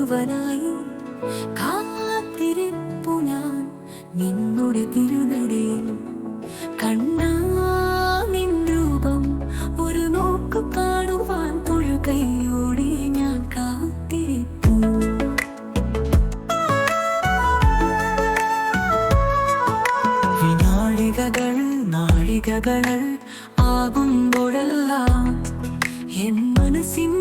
ഒരുവനായി കാത്തിരിപ്പു ഞാൻ. നിന്നുടെ തിരുനടയിൽ കണ്ണാ നിൻ രൂപം ഒരു നോക്ക് കാണുവാൻ തൊഴുകയോടെ ഞാൻ കാത്തിരിപ്പു. വിനാഴികകൾ നാഴികകൾ ആകുമ്പോഴെല്ലാം എൻ മനസ്സിൻ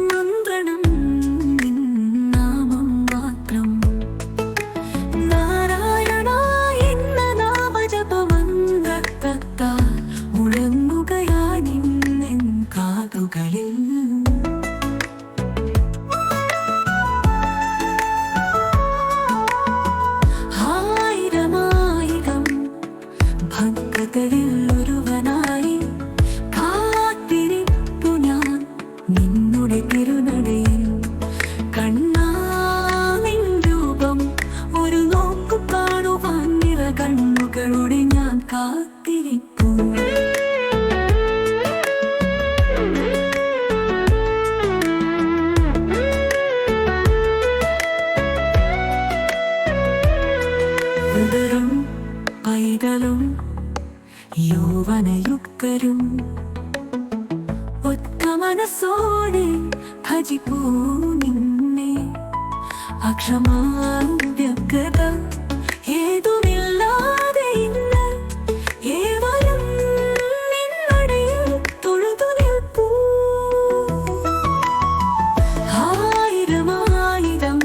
കാതുകളിൽ ആയിരമായിരം ഭക്തരിൽ ഒരുവനായി കാത്തിരിപ്പു ഞാൻ. നിന്നുടെ തിരുനടയിൽ കണ്ണാമിൻ രൂപം ഒരു നോക്കു കാണുവാൻ നിറ കണ്ണുകളുടെ ഞാൻ കാത്തിരിപ്പു പൈതലും യൗവനയുക്തരും ഒറ്റ മനസ്സോടെ ഭജിപ്പൂ നിന്നെ. ആയിരമായിരം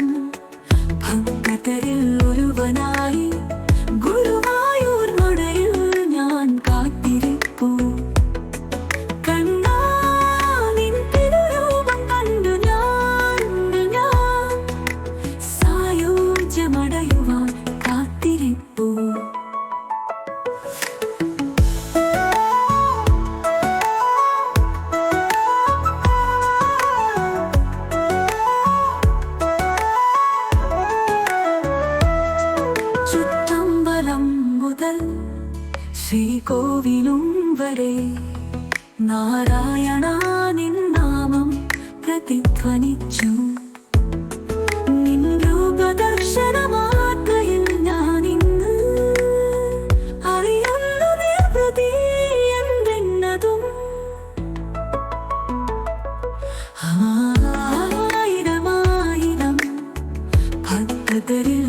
ഭക്തരിൽ ഒരുവനായി ചുറ്റമ്പലം മുതൽ ശ്രീകോവിലും വരെ നാരായണ ഭക്തരിൽ